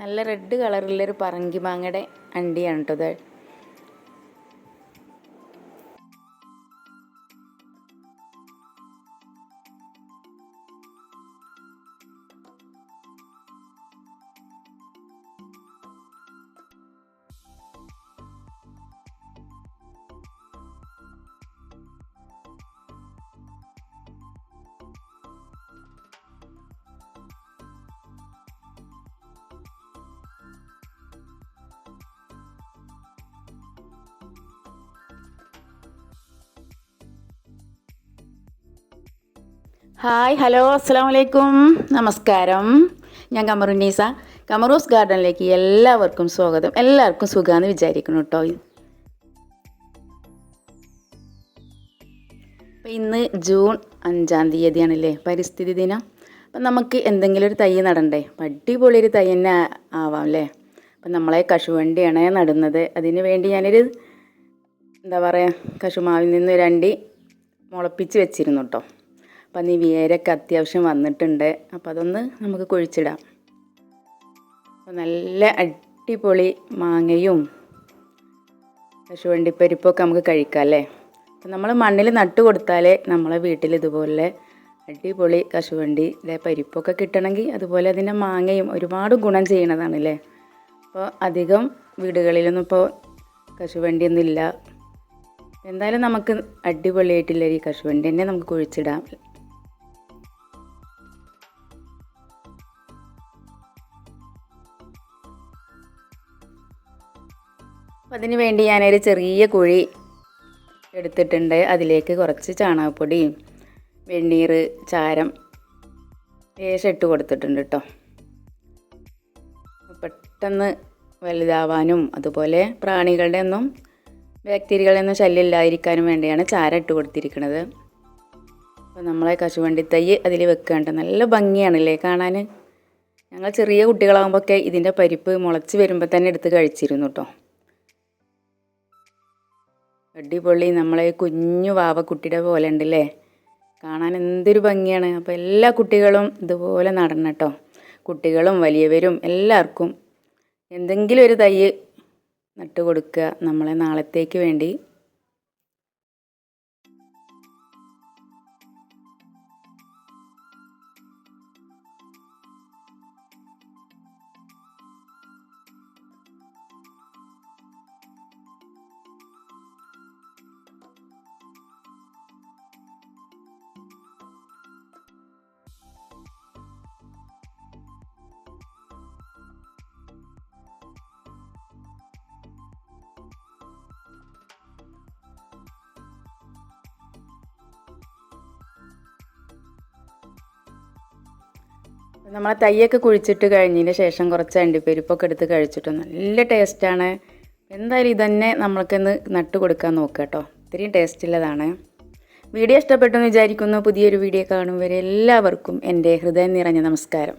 നല്ല റെഡ് കളറിലൊരു പറങ്കി മാങ്ങയുടെ അണ്ടിയാണ് കേട്ടോ ഇത്. ഹായ് ഹലോ അസ്സാം വലൈക്കും നമസ്കാരം. ഞാൻ കമറുന്നീസ കമറൂസ് ഗാർഡനിലേക്ക് എല്ലാവർക്കും സ്വാഗതം. എല്ലാവർക്കും സുഖമാണെന്ന് വിചാരിക്കണം കേട്ടോ അപ്പം ഇന്ന് ജൂൺ അഞ്ചാം തീയതിയാണല്ലേ പരിസ്ഥിതി ദിനം. അപ്പം നമുക്ക് എന്തെങ്കിലും ഒരു തൈ നടണ്ടേ? അടിപൊളി ഒരു തൈ തന്നെ ആവാം അല്ലേ അപ്പം നമ്മളെ കശുവണ്ടിയാണ് നടുന്നത്. അതിന് വേണ്ടി ഞാനൊരു എന്താ പറയുക കശുമാവിൽ നിന്ന് രണ്ടി മുളപ്പിച്ച് വെച്ചിരുന്നു കേട്ടോ അപ്പം നീ വേരൊക്കെ അത്യാവശ്യം വന്നിട്ടുണ്ട്. അപ്പം അതൊന്ന് നമുക്ക് കുഴിച്ചിടാം. അപ്പം നല്ല അടിപൊളി മാങ്ങയും കശുവണ്ടിപ്പരിപ്പൊക്കെ നമുക്ക് കഴിക്കാം അല്ലേ? അപ്പം നമ്മൾ മണ്ണിൽ നട്ട് കൊടുത്താലേ നമ്മളെ വീട്ടിൽ ഇതുപോലെ അടിപൊളി കശുവണ്ടിയുടെ പരിപ്പൊക്കെ കിട്ടണമെങ്കിൽ അതുപോലെ അതിന്റെ മാങ്ങയും ഒരുപാട് ഗുണം ചെയ്യണതാണ് അല്ലേ? അപ്പോൾ അധികം വീടുകളിലൊന്നും ഇപ്പോൾ കശുവണ്ടിയൊന്നും ഇല്ല എന്തായാലും നമുക്ക് അടിപൊളിയായിട്ടുള്ള ഈ കശുവണ്ടി? തന്നെ നമുക്ക് കുഴിച്ചിടാം. അപ്പം അതിന് വേണ്ടി ഞാനൊരു ചെറിയ കുഴി എടുത്തിട്ടുണ്ട്. അതിലേക്ക് കുറച്ച് ചാണകപ്പൊടിയും വെണ്ണീർ ചാരം ലേശം ഇട്ട് കൊടുത്തിട്ടുണ്ട് കേട്ടോ പെട്ടെന്ന് വലുതാവാനും അതുപോലെ പ്രാണികളുടെ ഒന്നും ബാക്ടീരിയകളുടെ ഒന്നും ശല്യമില്ലാതിരിക്കാനും വേണ്ടിയാണ് ചാരം ഇട്ട് കൊടുത്തിരിക്കുന്നത്. അപ്പോൾ നമ്മളെ കശുവണ്ടി തൈ അതിൽ വെക്കേണ്ട നല്ല ഭംഗിയാണല്ലേ കാണാൻ. ഞങ്ങൾ ചെറിയ കുട്ടികളാകുമ്പോഴൊക്കെ ഇതിന്റെ പരിപ്പ് മുളച്ച് വരുമ്പോൾ തന്നെ എടുത്ത് കഴിച്ചിരുന്നു കേട്ടോ അടിപൊളി നമ്മളെ കുഞ്ഞു വാവക്കുട്ടിയുടെ പോലെ ഉണ്ടല്ലേ? കാണാൻ എന്തൊരു ഭംഗിയാണ്. അപ്പോൾ എല്ലാ കുട്ടികളും ഇതുപോലെ നടണം കേട്ടോ. കുട്ടികളും വലിയവരും എല്ലാവർക്കും എന്തെങ്കിലും ഒരു തൈ നട്ട് കൊടുക്കുക നമ്മളെ നാളത്തേക്ക് വേണ്ടി. നമ്മളെ തൈയൊക്കെ കുഴിച്ചിട്ട് കഴിഞ്ഞതിന് ശേഷം കുറച്ച് അണ്ടിപ്പരിപ്പൊക്കെ എടുത്ത് കഴിച്ചിട്ട് നല്ല ടേസ്റ്റാണ് എന്തായാലും ഇതന്നെ നമ്മൾക്കൊന്ന് നട്ട് കൊടുക്കാൻ നോക്കുക കേട്ടോ. ഇത്രയും ടേസ്റ്റുള്ളതാണ് വീഡിയോ ഇഷ്ടപ്പെട്ടെന്ന് വിചാരിക്കുന്നു. പുതിയൊരു വീഡിയോ കാണും വരെ എല്ലാവർക്കും എന്റെ ഹൃദയം നിറഞ്ഞ നമസ്കാരം.